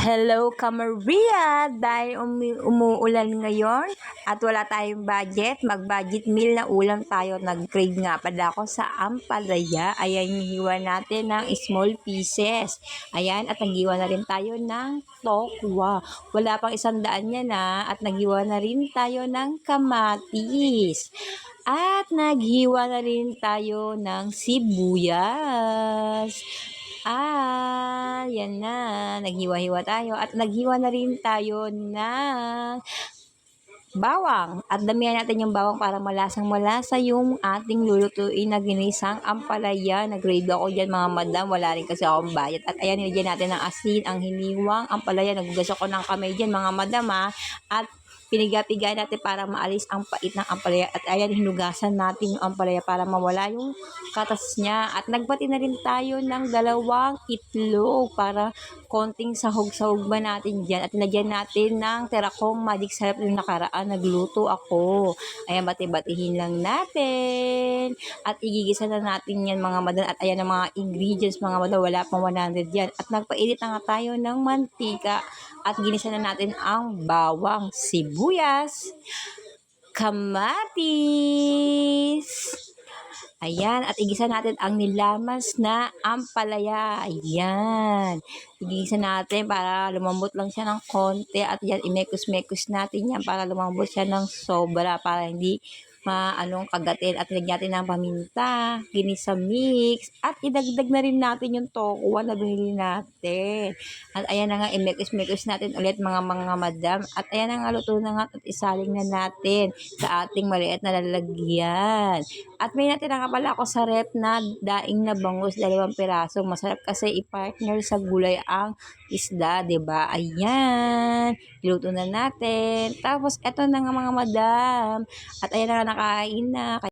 Hello, Kamaria! Dahil umi- umuulan ngayon at wala tayong budget, mag-budget meal na ulam tayo. Nag-crave nga pala ako sa ampalaya. Ayan, hiwa natin ng small pieces. Ayan, at naghiwa na rin tayo ng tokwa. Wala pang isang daan yan na at naghiwa na rin tayo ng kamatis. At naghiwa na rin tayo ng sibuyas. Ah, yan na. Naghiwa-hiwa tayo. At naghiwa na rin tayo ng bawang. At damihan natin yung bawang para malasang malasa yung ating lulutuin na ginisang ampalaya. Nag-grade ako dyan mga madam. Wala rin kasi akong bayad. At ayan, nilagyan natin ng asin, ang hiniwang ampalaya. Nagugas ako ng kamay dyan mga madam ha. At piniga-piga natin para maalis ang pait ng ampalaya. At ayan, hinugasan natin yung ampalaya para mawala yung katas niya. At nagbati na rin tayo ng dalawang itlog para konting sahog-sahog ba natin dyan. At nilagyan natin ng terakong magic sarap yung nakaraan. Nagluto ako. Ayan, bati-batihin lang natin. At igigisa na natin yan mga madan. At ayan ang mga ingredients mga madan. Wala pang 100 yan. At nagpainit na nga tayo ng mantika. At ginisa na natin ang bawang, sibuyas, kamatis, Ayan, at igisa natin ang nilamas na ampalaya. Ayan. Igisa natin para lumambot lang siya ng konti. At yan, imekos-mekos natin yan para lumambot siya ng sobra. Para hindi maanong kagatin. At lagyan natin ng paminta, ginisa mix. At idagdag na rin natin yung tokwa na binili natin. At ayan na nga, imekos-mekos natin ulit mga mga madam. At ayan na nga, luto na nga at isaling na natin sa ating maliit na lalagyan. At may natin nga pala ako sa rep na daing na bangus, dalawang piraso. Masarap kasi i-partner sa gulay ang isda, ba? Ayan. Iluto na natin. Tapos eto na nga mga madam. At ayan na nga nakain na.